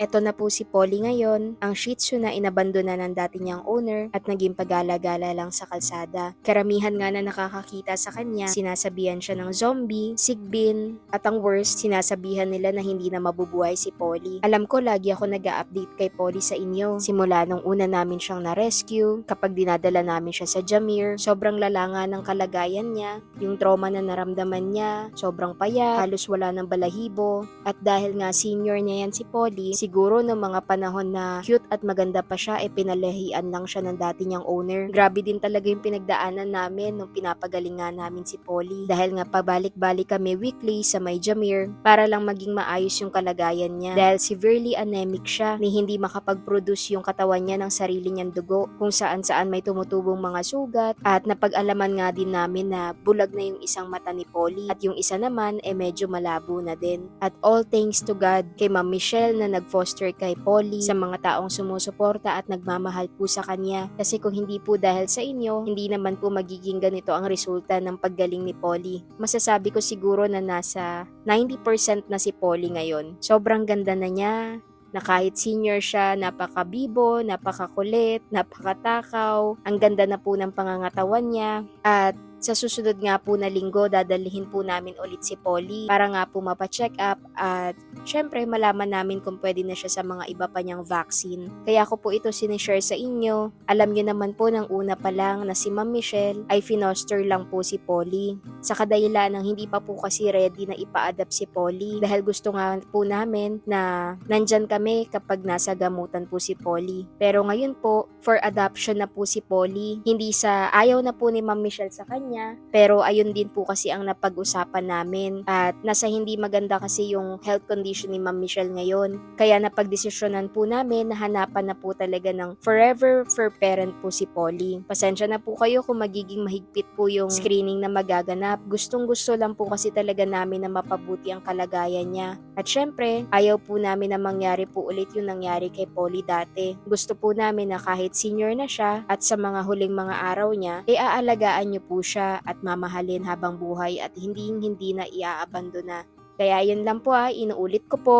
Eto na po si Polly ngayon, ang Shih Tzu na inabandona ng dati niyang owner at naging pagala-gala lang sa kalsada. Karamihan nga na nakakakita sa kanya, sinasabihan siya ng zombie, sigbin, at ang worst, sinasabihan nila na hindi na mabubuhay si Polly. Alam ko lagi ako nag update kay Polly sa inyo. Simula nung una namin siyang na-rescue, kapag dinadala namin siya sa Jamir, sobrang lalanga ng kalagayan niya, yung trauma na naramdaman niya, sobrang payat, halos wala ng balahibo, at dahil nga senior niya yan si Polly, siguro noong mga panahon na cute at maganda pa siya, eh pinalahian lang siya ng dati niyang owner. Grabe din talaga yung pinagdaanan namin nung pinapagaling nga namin si Polly. Dahil nga pabalik-balik kami weekly sa may Jamir para lang maging maayos yung kalagayan niya. Dahil severely anemic siya ni hindi makapag-produce yung katawan niya ng sarili niyang dugo kung saan saan may tumutubong mga sugat at napag-alaman nga din namin na bulag na yung isang mata ni Polly at yung isa naman eh medyo malabo na din. At all thanks to God kay Ma'am Michelle na nag-foster kay Polly sa mga taong sumusuporta at nagmamahal po sa kanya. Kasi kung hindi po dahil sa inyo, hindi naman po magiging ganito ang resulta ng paggaling ni Polly. Masasabi ko siguro na nasa 90% na si Polly ngayon. Sobrang ganda na niya, na kahit senior siya, napakabibo, napakakulit, napakatakaw, ang ganda na po ng pangangatawan niya, at sa susunod nga po na linggo, dadalhin po namin ulit si Polly para nga po mapacheck up at syempre malaman namin kung pwede na siya sa mga iba pa niyang vaccine. Kaya ko po ito sinishare sa inyo. Alam niyo naman po ng una pa lang na si Ma'am Michelle ay finoster lang po si Polly. Sa kadahilan ng hindi pa po kasi ready na ipa-adapt si Polly dahil gusto nga po namin na nandyan kami kapag nasa gamutan po si Polly. Pero ngayon po, for adoption na po si Polly. Hindi sa ayaw na po ni Ma'am Michelle sa kanya niya. Pero ayun din po kasi ang napag-usapan namin. At nasa hindi maganda kasi yung health condition ni Ma'am Michelle ngayon. Kaya napagdesisyonan po namin na hanapan na po talaga ng forever for parent po si Polly. Pasensya na po kayo kung magiging mahigpit po yung screening na magaganap. Gustong gusto lang po kasi talaga namin na mapabuti ang kalagayan niya. At syempre, ayaw po namin na mangyari po ulit yung nangyari kay Polly dati. Gusto po namin na kahit senior na siya at sa mga huling mga araw niya, e aalagaan niyo po siya at mamahalin habang buhay at hindi hindi na iaabandona. Kaya yun lang po ha, inuulit ko po,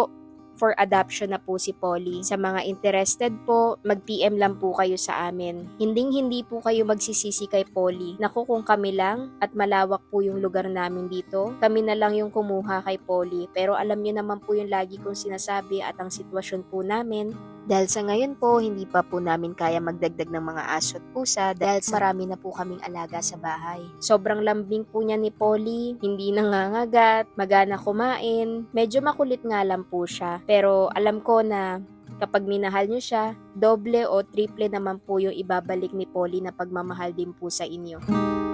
for adoption na po si Polly. Sa mga interested po, mag-PM lang po kayo sa amin. Hinding hindi po kayo magsisisi kay Polly. Naku kung kami lang at malawak po yung lugar namin dito, kami na lang yung kumuha kay Polly. Pero alam niyo naman po yung lagi kong sinasabi at ang sitwasyon po namin. Dahil sa ngayon po, hindi pa po namin kaya magdagdag ng mga aso at pusa dahil marami na po kaming alaga sa bahay. Sobrang lambing po niya ni Polly, hindi nangangagat, magana kumain, medyo makulit nga lang po siya. Pero alam ko na kapag minahal niyo siya, doble o triple naman po yung ibabalik ni Polly na pagmamahal din po sa inyo.